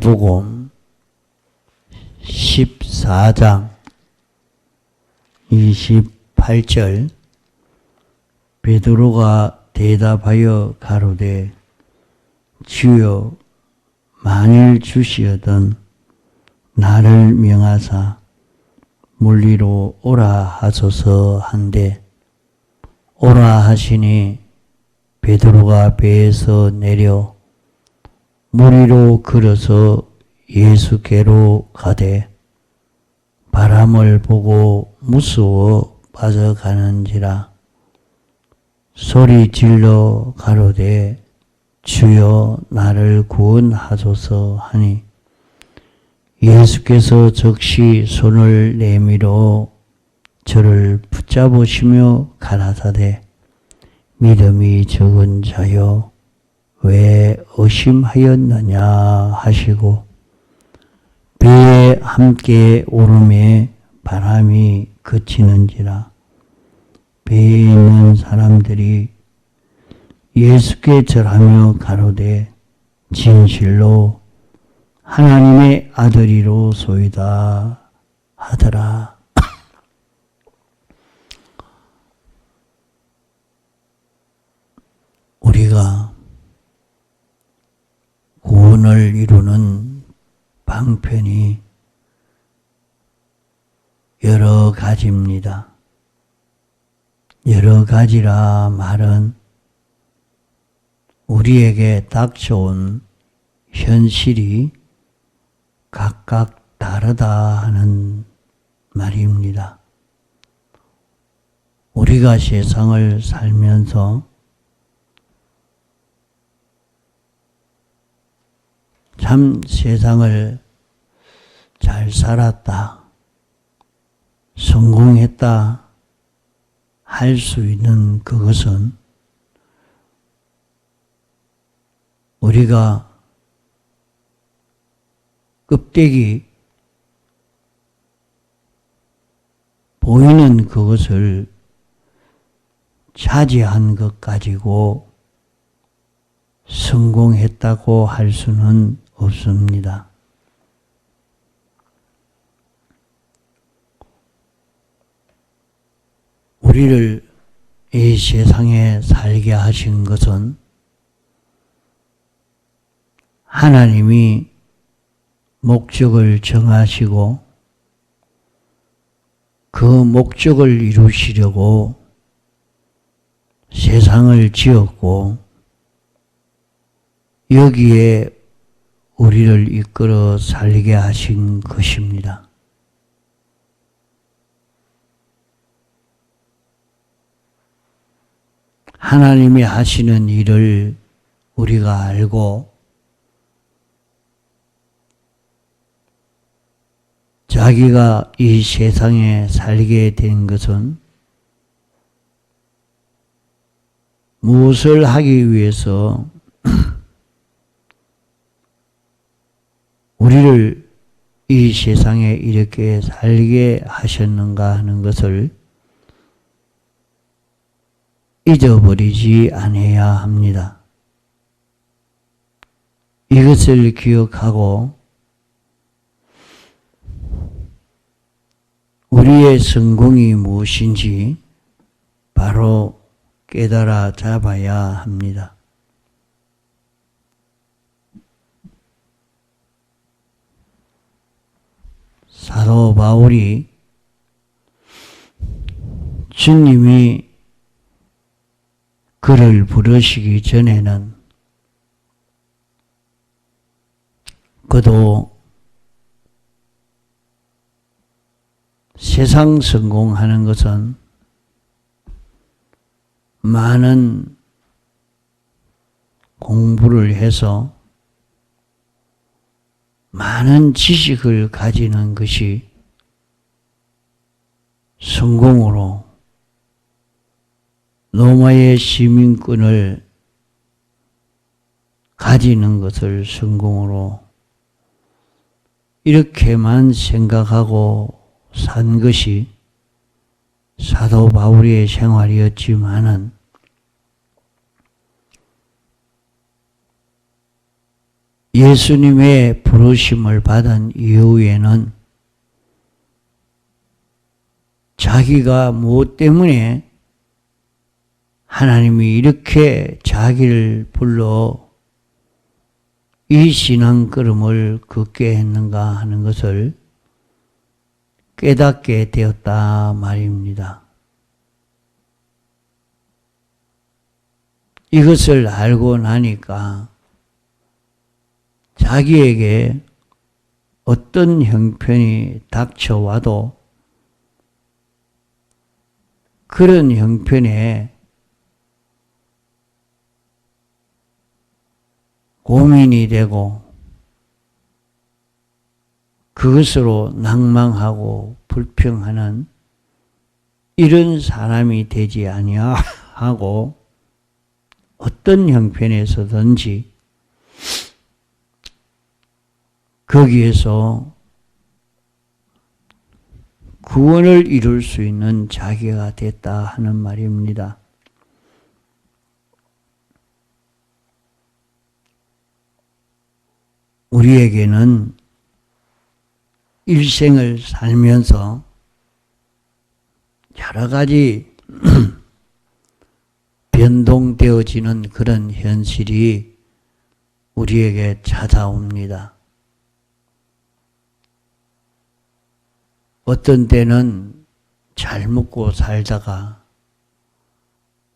마태복음 14장 28절 베드로가 대답하여 가로되 주여 만일 주시어던 나를 명하사 물리로 오라 하소서 한데 오라 하시니 베드로가 배에서 내려 무리로 걸어서 예수께로 가되 바람을 보고 무서워 빠져가는지라. 소리 질러 가로되 주여 나를 구원하소서 하니. 예수께서 즉시 손을 내밀어 저를 붙잡으시며 가라사대 믿음이 적은 자여 왜 의심하였느냐 하시고 배에 함께 오름에 바람이 그치는지라 배에 있는 사람들이 예수께 절하며 가로되 진실로 하나님의 아들이로 소이다 하더라. 우리가 구원을 이루는 방편이 여러 가지입니다. 여러 가지라 말은 우리에게 닥쳐온 현실이 각각 다르다 하는 말입니다. 우리가 세상을 살면서 참 세상을 잘 살았다, 성공했다 할 수 있는 그것은 우리가 껍데기 보이는 그것을 차지한 것 가지고 성공했다고 할 수는 없습니다. 우리를 이 세상에 살게 하신 것은 하나님이 목적을 정하시고 그 목적을 이루시려고 세상을 지었고 여기에 우리를 이끌어 살게 하신 것입니다. 하나님이 하시는 일을 우리가 알고 자기가 이 세상에 살게 된 것은 무엇을 하기 위해서 우리를 이 세상에 이렇게 살게 하셨는가 하는 것을 잊어버리지 않아야 합니다. 이것을 기억하고 우리의 성공이 무엇인지 바로 깨달아 잡아야 합니다. 사도 바울이 주님이 그를 부르시기 전에는 그도 세상 성공하는 것은 많은 공부를 해서 많은 지식을 가지는 것이 성공으로 로마의 시민권을 가지는 것을 성공으로 이렇게만 생각하고 산 것이 사도 바울의 생활이었지만은 예수님의 부르심을 받은 이후에는 자기가 무엇 때문에 하나님이 이렇게 자기를 불러 이 신앙 걸음을 걷게 했는가 하는 것을 깨닫게 되었다 말입니다. 이것을 알고 나니까 자기에게 어떤 형편이 닥쳐와도 그런 형편에 고민이 되고 그것으로 낭망하고 불평하는 이런 사람이 되지 아니하고 어떤 형편에서든지 거기에서 구원을 이룰 수 있는 자기가 됐다 하는 말입니다. 우리에게는 일생을 살면서 여러 가지 변동되어지는 그런 현실이 우리에게 찾아옵니다. 어떤 때는 잘 먹고 살다가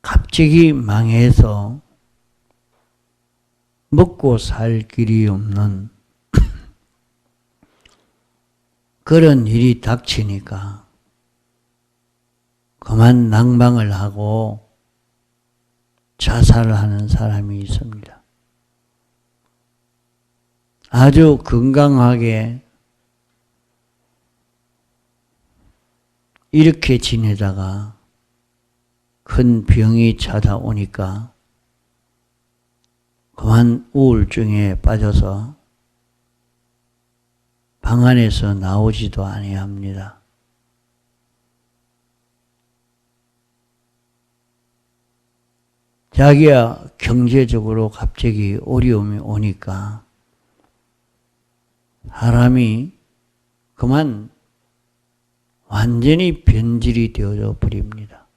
갑자기 망해서 먹고 살 길이 없는 그런 일이 닥치니까 그만 낭망을 하고 자살을 하는 사람이 있습니다. 아주 건강하게 이렇게 지내다가 큰 병이 찾아오니까 그만 우울증에 빠져서 방 안에서 나오지도 아니합니다. 자기야 경제적으로 갑자기 어려움이 오니까 사람이 그만 완전히 변질이 되어져 버립니다.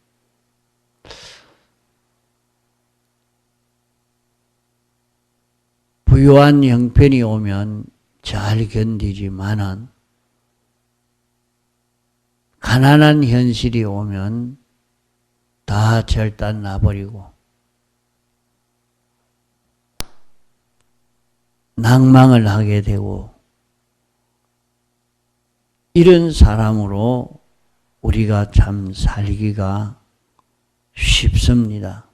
부유한 형편이 오면 잘 견디지만은 가난한 현실이 오면 다 절단 나버리고 낭망을 하게 되고 이런 사람으로 우리가 참 살기가 쉽습니다.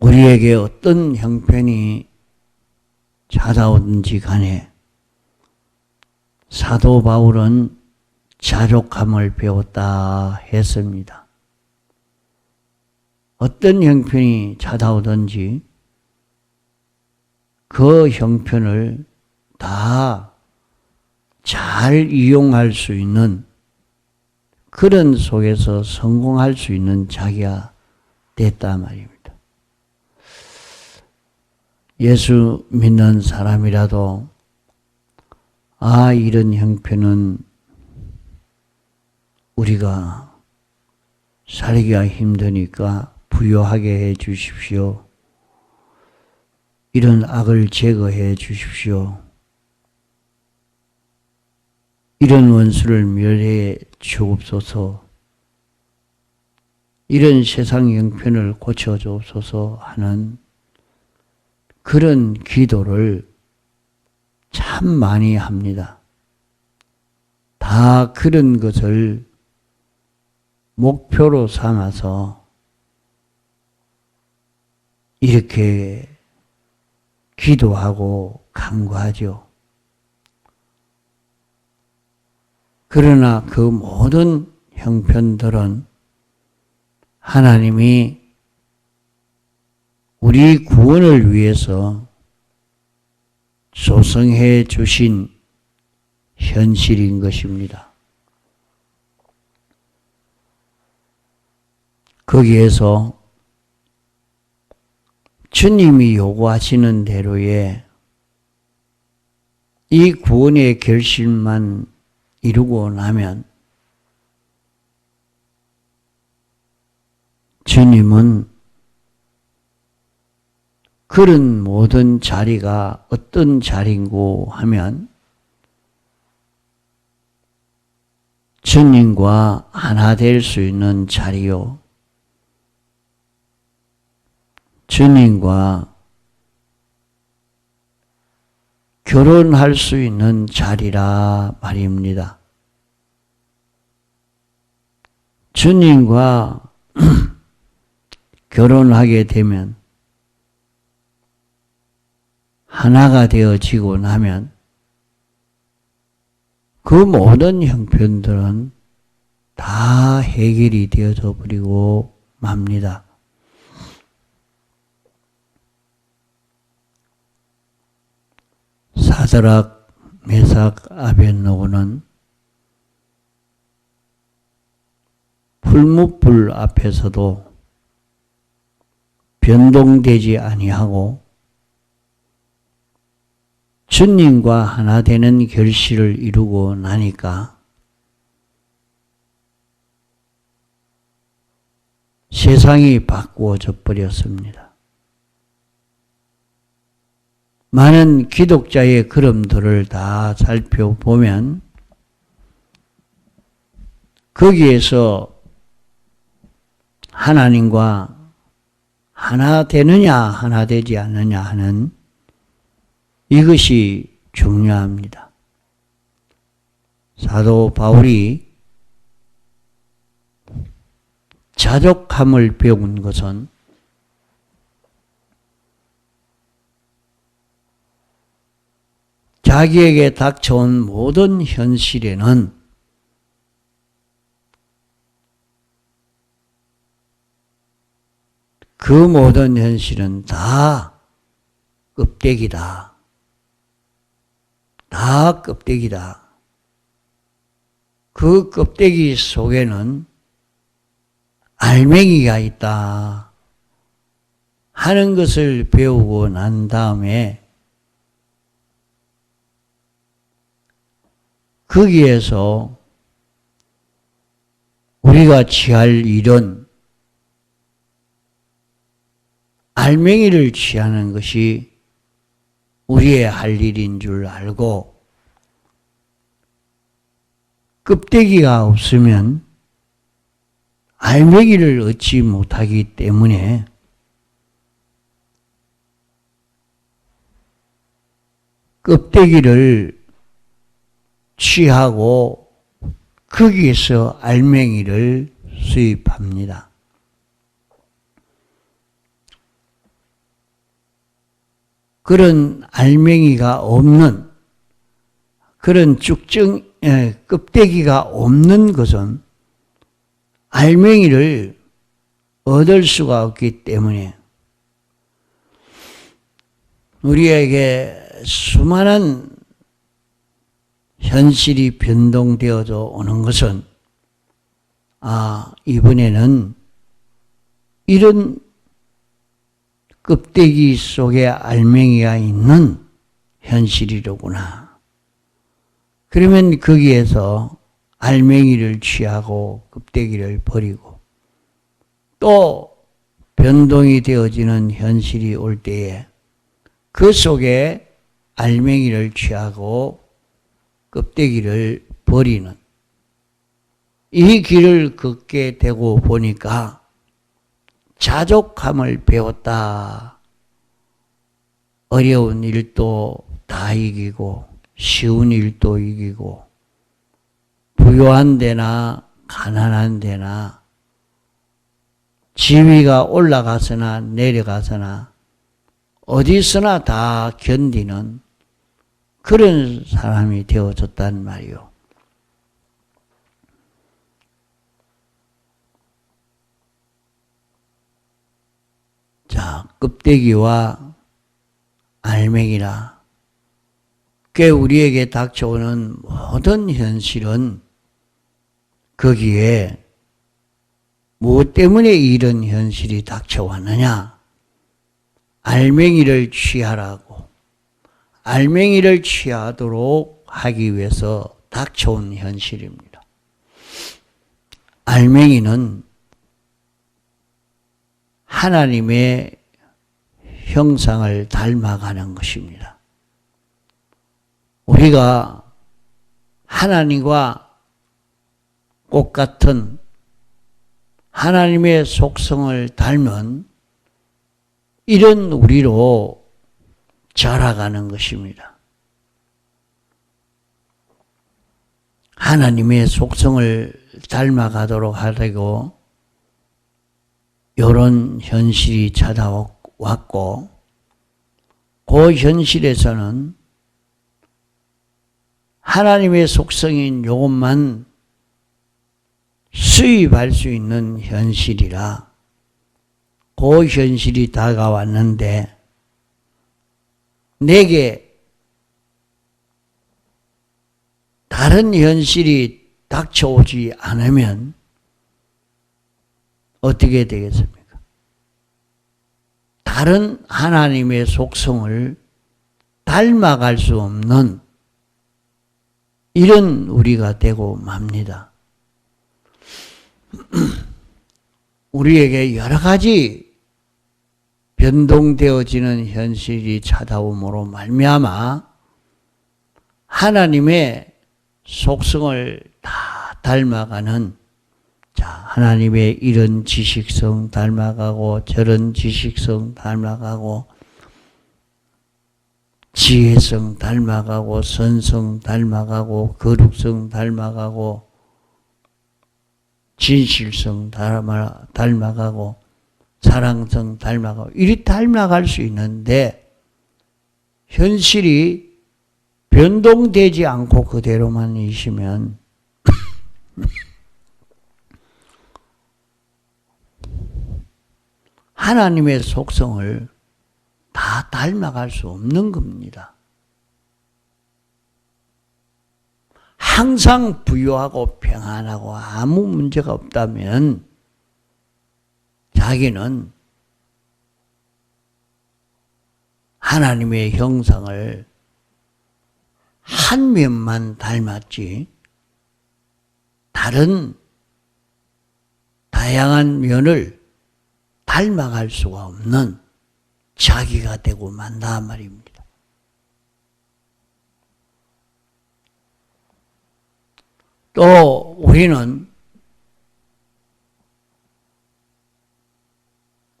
우리에게 어떤 형편이 찾아오든지 간에 사도 바울은 자족함을 배웠다 했습니다. 어떤 형편이 찾아오든지 그 형편을 다 잘 이용할 수 있는 그런 속에서 성공할 수 있는 자기가 됐다 말입니다. 예수 믿는 사람이라도 아 이런 형편은 우리가 살기가 힘드니까 부여하게 해 주십시오. 이런 악을 제거해 주십시오. 이런 원수를 멸해 주옵소서. 이런 세상 형편을 고쳐 주옵소서 하는 그런 기도를 참 많이 합니다. 다 그런 것을 목표로 삼아서 이렇게 기도하고 간구하죠. 그러나 그 모든 형편들은 하나님이 우리 구원을 위해서 조성해 주신 현실인 것입니다. 거기에서 주님이 요구하시는 대로의 이 구원의 결실만 이루고 나면 주님은 그런 모든 자리가 어떤 자리인고 하면 주님과 하나 될 수 있는 자리요. 주님과 결혼할 수 있는 자리라 말입니다. 주님과 결혼하게 되면 하나가 되어지고 나면 그 모든 형편들은 다 해결이 되어져 버리고 맙니다. 사드락, 메삭, 아벤노고는 풀무불 앞에서도 변동되지 아니하고 주님과 하나 되는 결실을 이루고 나니까 세상이 바꾸어져 버렸습니다. 많은 기독자의 걸음들을 다 살펴보면 거기에서 하나님과 하나 되느냐, 하나 되지 않느냐 하는 이것이 중요합니다. 사도 바울이 자족함을 배운 것은 자기에게 닥쳐온 모든 현실에는 그 모든 현실은 다 껍데기다. 다 껍데기다. 그 껍데기 속에는 알맹이가 있다. 하는 것을 배우고 난 다음에 거기에서 우리가 취할 일은 알맹이를 취하는 것이 우리의 할 일인 줄 알고 껍데기가 없으면 알맹이를 얻지 못하기 때문에 껍데기를 취하고 거기에서 알맹이를 수입합니다. 그런 알맹이가 없는 그런 예, 껍데기가 없는 것은 알맹이를 얻을 수가 없기 때문에 우리에게 수많은 현실이 변동되어져 오는 것은 아, 이번에는 이런 껍데기 속에 알맹이가 있는 현실이로구나. 그러면 거기에서 알맹이를 취하고 껍데기를 버리고 또 변동이 되어지는 현실이 올 때에 그 속에 알맹이를 취하고 껍데기를 버리는 이 길을 걷게 되고 보니까 자족함을 배웠다. 어려운 일도 다 이기고 쉬운 일도 이기고 부유한 데나 가난한 데나 지위가 올라가서나 내려가서나 어디서나 다 견디는 그런 사람이 되어졌단 말이요. 자, 껍데기와 알맹이라. 꽤 우리에게 닥쳐오는 모든 현실은 거기에 무엇 때문에 이런 현실이 닥쳐왔느냐? 알맹이를 취하라고. 알맹이를 취하도록 하기 위해서 닥쳐온 현실입니다. 알맹이는 하나님의 형상을 닮아가는 것입니다. 우리가 하나님과 똑같은 하나님의 속성을 닮은 이런 우리로 자라가는 것입니다. 하나님의 속성을 닮아가도록 하려고 이런 현실이 찾아왔고 그 현실에서는 하나님의 속성인 요것만 수입할 수 있는 현실이라 그 현실이 다가왔는데 내게 다른 현실이 닥쳐오지 않으면 어떻게 되겠습니까? 다른 하나님의 속성을 닮아갈 수 없는 이런 우리가 되고 맙니다. 우리에게 여러 가지 변동되어지는 현실이 찾아옴으로 말미암아 하나님의 속성을 다 닮아가는 자 하나님의 이런 지식성 닮아가고 저런 지식성 닮아가고 지혜성 닮아가고 선성 닮아가고 거룩성 닮아가고 진실성 닮아, 닮아가고 사랑성 닮아가고 이리 닮아갈 수 있는데 현실이 변동되지 않고 그대로만 있으면 하나님의 속성을 다 닮아갈 수 없는 겁니다. 항상 부유하고 평안하고 아무 문제가 없다면 자기는 하나님의 형상을 한 면만 닮았지 다른 다양한 면을 닮아갈 수가 없는 자기가 되고 만다 말입니다. 또 우리는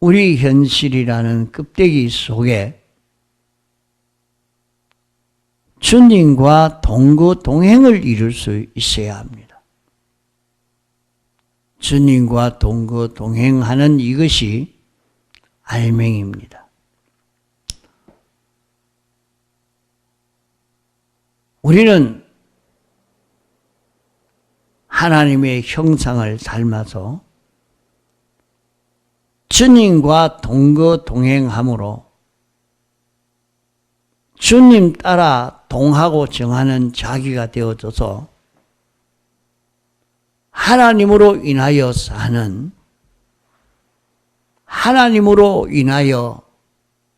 우리 현실이라는 껍데기 속에 주님과 동거 동행을 이룰 수 있어야 합니다. 주님과 동거 동행하는 이것이 알맹입니다. 우리는 하나님의 형상을 닮아서 주님과 동거 동행함으로 주님 따라 동하고 정하는 자기가 되어져서 하나님으로 인하여 사는 하나님으로 인하여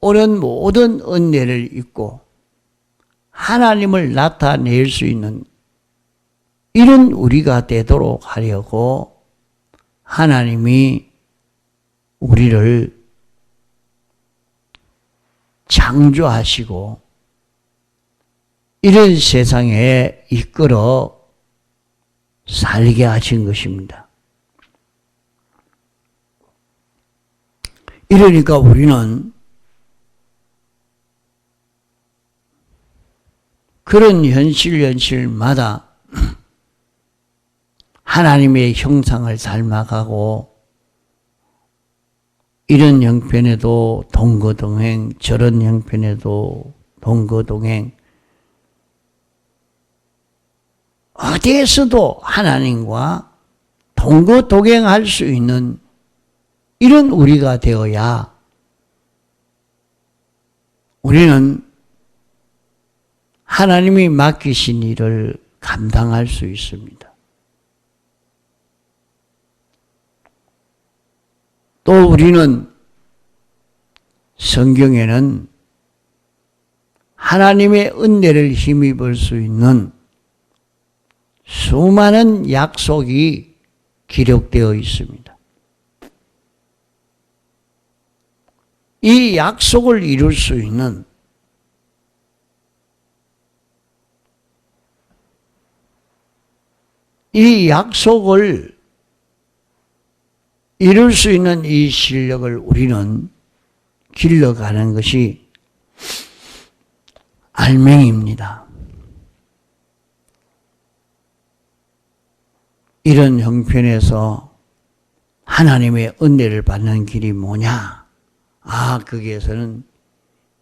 오는 모든 은혜를 입고 하나님을 나타낼 수 있는 이런 우리가 되도록 하려고 하나님이 우리를 창조하시고 이런 세상에 이끌어 살게 하신 것입니다. 이러니까 우리는 그런 현실 현실마다 하나님의 형상을 닮아가고 이런 형편에도 동거동행, 저런 형편에도 동거동행, 어디에서도 하나님과 동거동행할 수 있는 이런 우리가 되어야 우리는 하나님이 맡기신 일을 감당할 수 있습니다. 또 우리는 성경에는 하나님의 은혜를 힘입을 수 있는 수많은 약속이 기록되어 있습니다. 이 약속을 이룰 수 있는 이 약속을 이룰 수 있는 이 실력을 우리는 길러가는 것이 알맹입니다. 이런 형편에서 하나님의 은혜를 받는 길이 뭐냐? 아, 거기에서는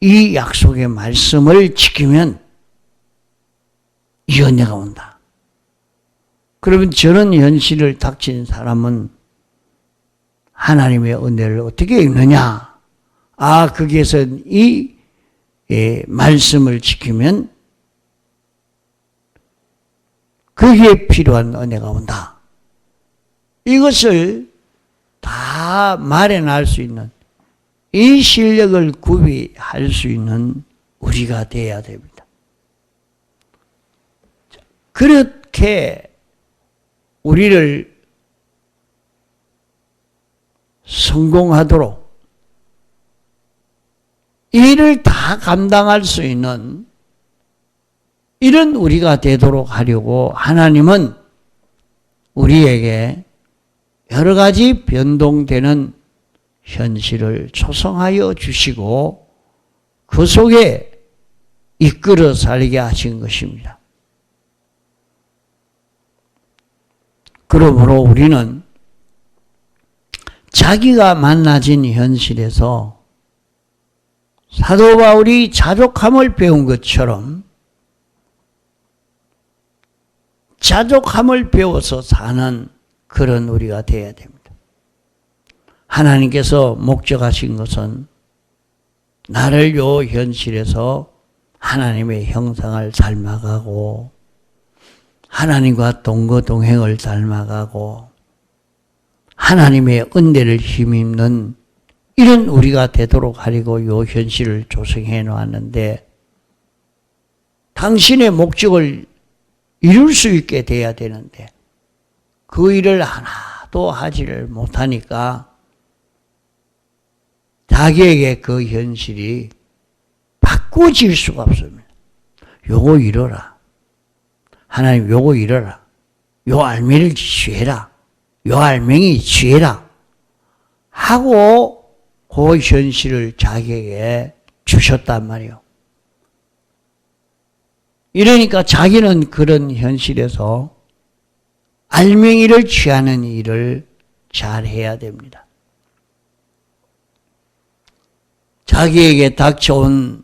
이 약속의 말씀을 지키면 이 은혜가 온다. 그러면 저런 현실을 닥친 사람은 하나님의 은혜를 어떻게 읽느냐? 아, 거기에서 이 예, 말씀을 지키면 거기에 필요한 은혜가 온다. 이것을 다 마련할 수 있는 이 실력을 구비할 수 있는 우리가 되어야 됩니다. 그렇게 우리를 성공하도록 일을 다 감당할 수 있는 이런 우리가 되도록 하려고 하나님은 우리에게 여러 가지 변동되는 현실을 조성하여 주시고 그 속에 이끌어 살게 하신 것입니다. 그러므로 우리는 자기가 만나진 현실에서 사도 바울이 자족함을 배운 것처럼 자족함을 배워서 사는 그런 우리가 되어야 됩니다. 하나님께서 목적하신 것은 나를 요 현실에서 하나님의 형상을 닮아가고 하나님과 동거동행을 닮아가고 하나님의 은혜를 힘입는 이런 우리가 되도록 하려고 요 현실을 조성해 놓았는데 당신의 목적을 이룰 수 있게 돼야 되는데 그 일을 하나도 하지를 못하니까 자기에게 그 현실이 바꿔질 수가 없습니다. 요거 이뤄라. 하나님 요거 이뤄라. 요 알맹이를 취해라. 요 알맹이 취해라. 하고 그 현실을 자기에게 주셨단 말이요. 이러니까 자기는 그런 현실에서 알맹이를 취하는 일을 잘 해야 됩니다. 자기에게 닥쳐온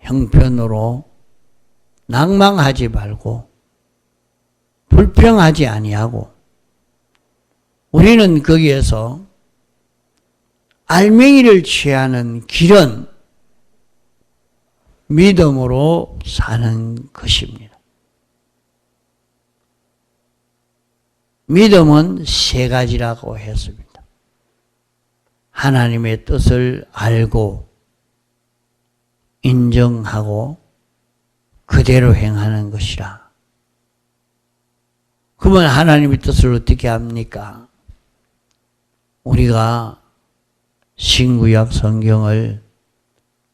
형편으로 낭망하지 말고 불평하지 아니하고 우리는 거기에서 알맹이를 취하는 길은 믿음으로 사는 것입니다. 믿음은 세 가지라고 했습니다. 하나님의 뜻을 알고 인정하고 그대로 행하는 것이라. 그러면 하나님의 뜻을 어떻게 합니까? 우리가 신구약 성경을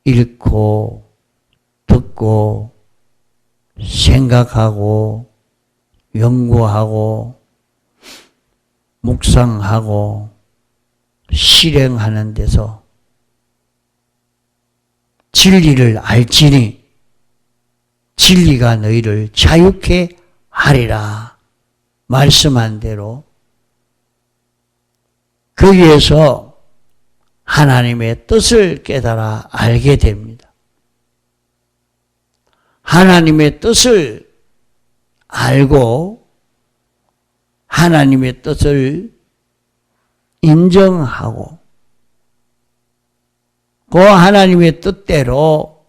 읽고 듣고 생각하고 연구하고 묵상하고 실행하는 데서 진리를 알지니 진리가 너희를 자유케 하리라 말씀한 대로 거기에서 하나님의 뜻을 깨달아 알게 됩니다. 하나님의 뜻을 알고 하나님의 뜻을 인정하고 그 하나님의 뜻대로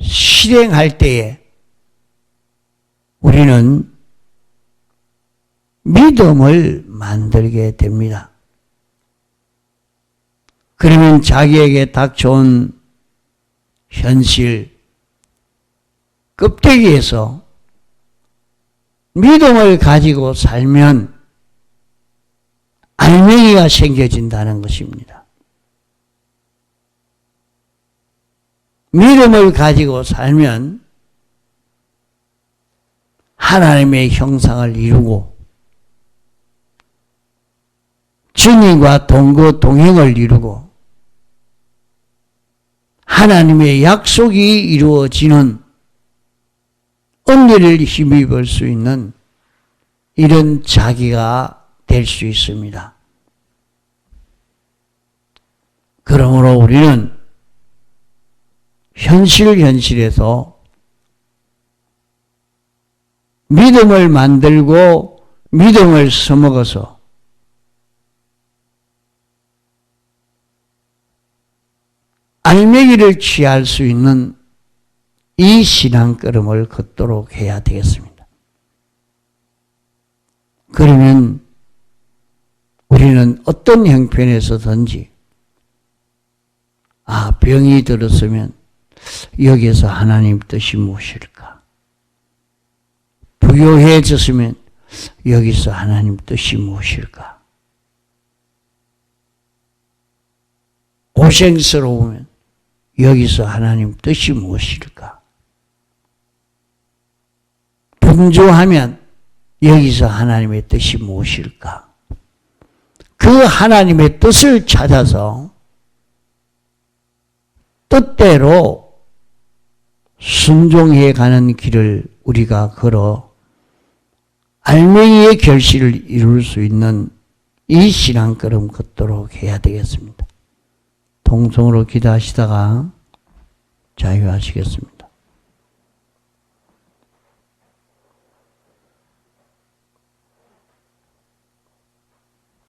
실행할 때에 우리는 믿음을 만들게 됩니다. 그러면 자기에게 닥쳐온 현실, 껍데기에서 믿음을 가지고 살면 알맹이가 생겨진다는 것입니다. 믿음을 가지고 살면 하나님의 형상을 이루고 주님과 동거 동행을 이루고 하나님의 약속이 이루어지는 은혜를 힘입을 수 있는 이런 자기가 될 수 있습니다. 그러므로 우리는 현실 현실에서 믿음을 만들고 믿음을 써먹어서 알맹이를 취할 수 있는 이 신앙 걸음을 걷도록 해야 되겠습니다. 그러면 우리는 어떤 형편에서든지 아 병이 들었으면 여기에서 하나님 뜻이 무엇일까? 부요해졌으면 여기서 하나님 뜻이 무엇일까? 고생스러우면 여기서 하나님 뜻이 무엇일까? 분주하면 여기서 하나님의 뜻이 무엇일까? 그 하나님의 뜻을 찾아서 뜻대로 순종해 가는 길을 우리가 걸어 알맹이의 결실을 이룰 수 있는 이 신앙 걸음 걷도록 해야 되겠습니다. 통성으로 기도하시다가 자유하시겠습니다.